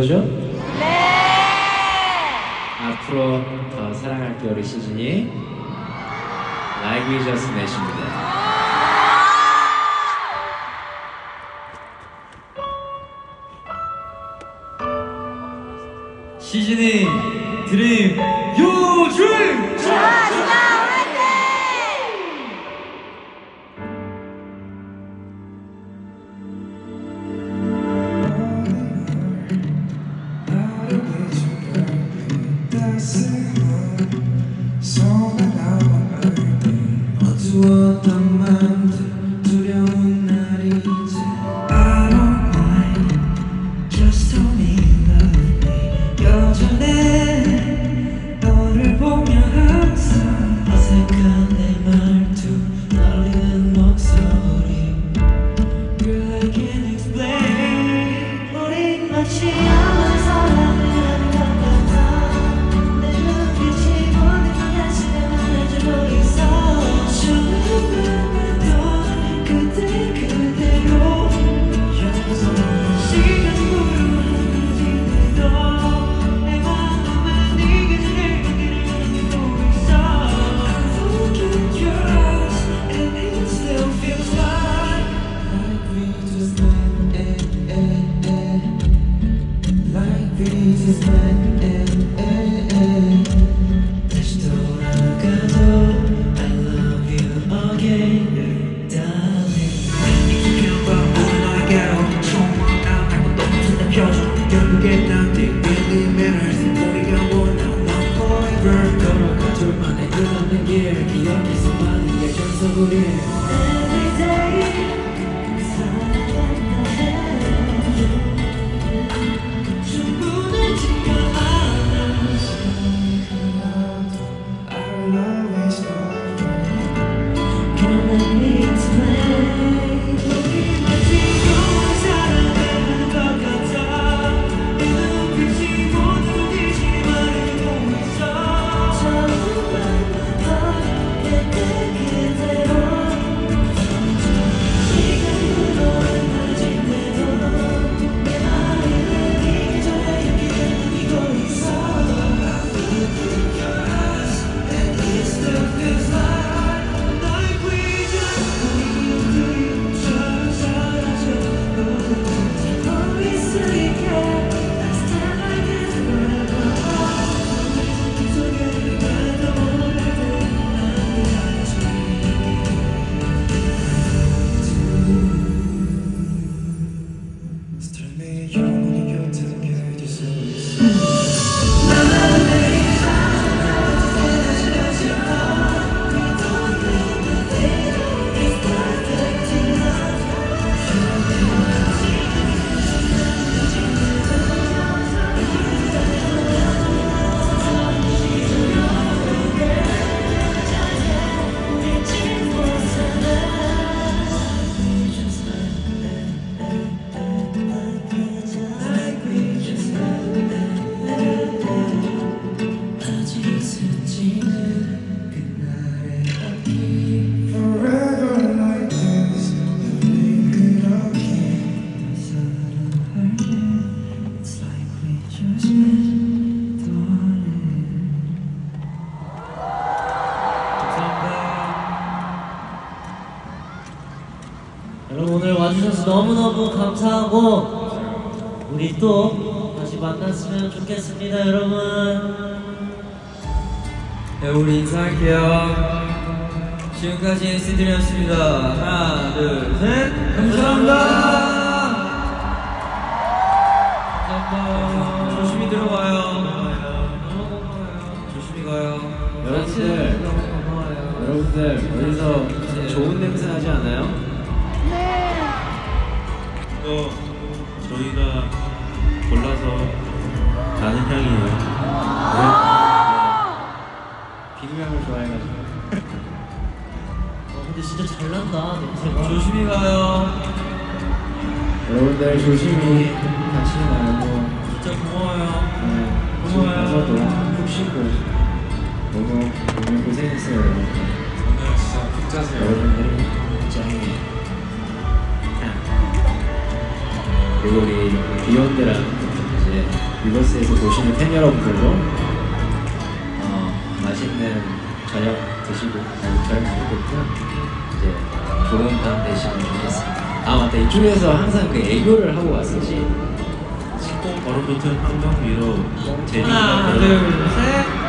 거죠? 네! 앞으로 더 사랑할게 우리 시즌이 Like We Just Met입니다. 시즌이 드림 요dream 어 두웠던 맘들 自作多 여러분 오늘 와주셔서 너무너무 감사하고 우리 또 다시 만났으면 좋겠습니다 여러분. 네 우리 인사할게요. 지금까지 NC들이었습니다. 하나 둘셋. 감사합니다. 감사합니다. 조심히 들어가요. 조심히 가요. 여러분들, 여러분들 어디서 좋은 냄새 나지 않아요? 이거 저희가 골라서 나는 향이에요. 비누향을 좋아해가지고. 어, 근데 진짜 잘 난다 냄새가 조심히 가요 여러분들 조심히 다치지 말고 진짜 고마워요 네, 고마워요. 가서도 푹 쉬고 너무 고생했어요 여러분. 오늘 진짜 푹 자세요. 여러분들이 굉 그리고 우리 비욘드랑 이제 리버스에서 보시는 팬 여러분들도 어, 맛있는 저녁 드시고 저녁 드시고 있고요. 이제 좋은 밤 되시면 좋겠습니다. 아 맞다 이쪽에서 항상 그 애교를 하고 왔었지. 식공 얼음붙은 한강 위로 제리가 하나, 걸어 둘, 셋.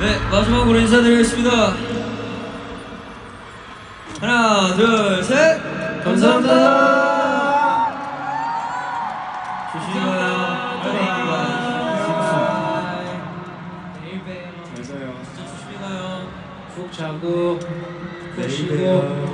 네, 마지막으로 인사드리겠습니다. 하나, 둘, 셋. 감사합니다. 쉬고 봬요.